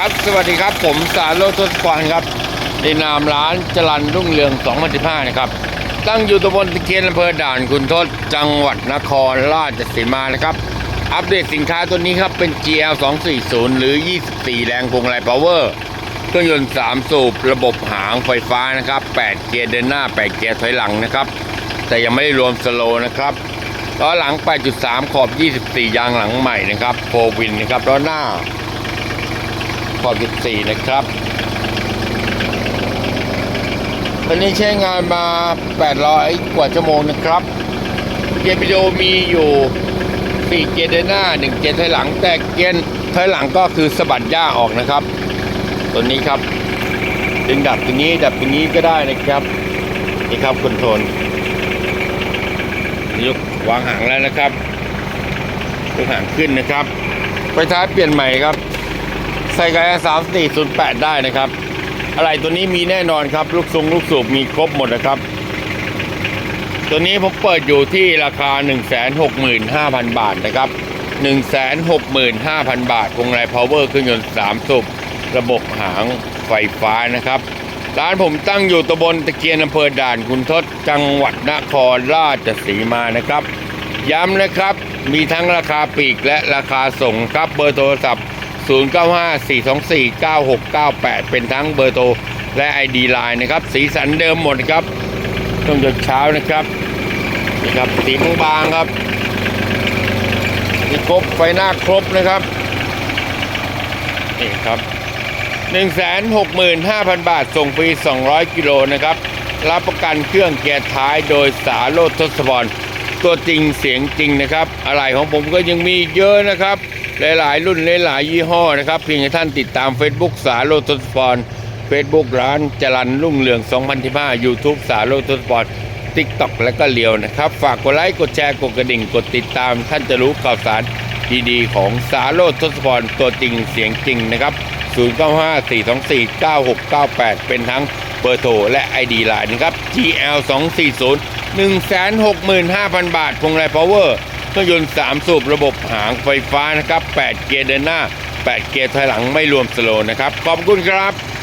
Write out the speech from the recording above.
ครับ สวัสดีครับ ผมสารโรจน์ทศกรครับ ในนามร้านจรันรุ่งเรือง 2015 นะครับ ตั้งอยู่ตำบลตะเคียนอำเภอด่านคุณทศ จังหวัดนครราชสีมานะครับ อัปเดตสินค้าตัวนี้ครับ เป็น GL 240หรือ 24 แรงพวงมาลัยพาวเวอร์ เครื่องยนต์ 3 สูบ ระบบหางไฟฟ้านะครับ 8 เกียร์เดินหน้า 8 เกียร์ถอยหลังนะครับ แต่ยังไม่ได้รวมสโลว์นะครับล้อหลัง 8.3 ขอบ 24 ยางหลังใหม่นะครับโฟวินนะครับล้อหน้า ขอบ14 นะครับตอนนี้ใช้งานมา 800 กว่าชั่วโมงนะครับ เกียร์วิดีโอมีอยู่ 4 เกียร์เดินหน้า 1 เกียร์ถอยหลัง แต่เกียร์ถอยหลังก็คือสะบัดหญ้าออกนะครับ ตัวนี้ครับ ดึงดับตรงนี้ดับตรงนี้ก็ได้นะครับ นี่ครับคอนโทรลยกวางหางแล้วนะครับยกหางขึ้นนะครับไฟท้ายเปลี่ยนใหม่ครับ ใส่กระสามสี่ศูนย์แปดได้นะครับ อะไรตัวนี้มีแน่นอนครับ ลูกทรงลูกสูบมีครบหมดนะครับ ตัวนี้ผมเปิดอยู่ที่ราคา165,000บาทนะครับ165,000บาทวงไรพาวเวอร์เครื่องยนต์3สูบระบบหางไฟฟ้านะครับ ร้านผมตั้งอยู่ตำบลตะเกียนอำเภอด่านคุณทศจังหวัดนครราชสีมานะครับ ย้ำนะครับ มีทั้งราคาปีกและราคาส่งครับเบอร์โทรศัพท์ 0954249698 เป็นทั้งเบอร์โทรและ ID Line นะครับ สีสันเดิมหมดครับต้องจดเช้านะครับนี่ครับสีบางๆครับนี่ครบไฟหน้าครบนะครับนี่ครับ 165,000 บาท ส่งฟรี 200 กิโลนะครับ รับประกันเครื่องเกียร์ท้ายโดยสาโรจน์ทศพร ตัวจริงเสียงจริงนะครับอะไรของผมก็ยังมีเยอะนะครับ หลาย ๆ รุ่นหลาย ๆ ยี่ห้อนะครับ เพียงให้ท่านติดตาม Facebook สาโรจน์ทศพร Facebook ร้านจรันรุ่งเรือง2015 YouTube สาโรจน์ทศพร TikTok และก็เลียวนะครับ ฝากกดไลค์กดแชร์กดกระดิ่งกดติดตาม ท่านจะรู้ข่าวสารดีๆ ของสาโรจน์ทศพรตัวจริงเสียงจริงนะครับ0954249698 เป็นทั้งเบอร์โทรและ ID ไลน์นะครับ GL 240 165,000 บาทพวงไรพาวเวอร์เครื่องยนต์ 3 สูบระบบหางไฟฟ้านะครับ 8 เกียร์เดินหน้า 8 เกียร์ถอยหลังไม่รวมสโลว์นะครับ ขอบคุณครับ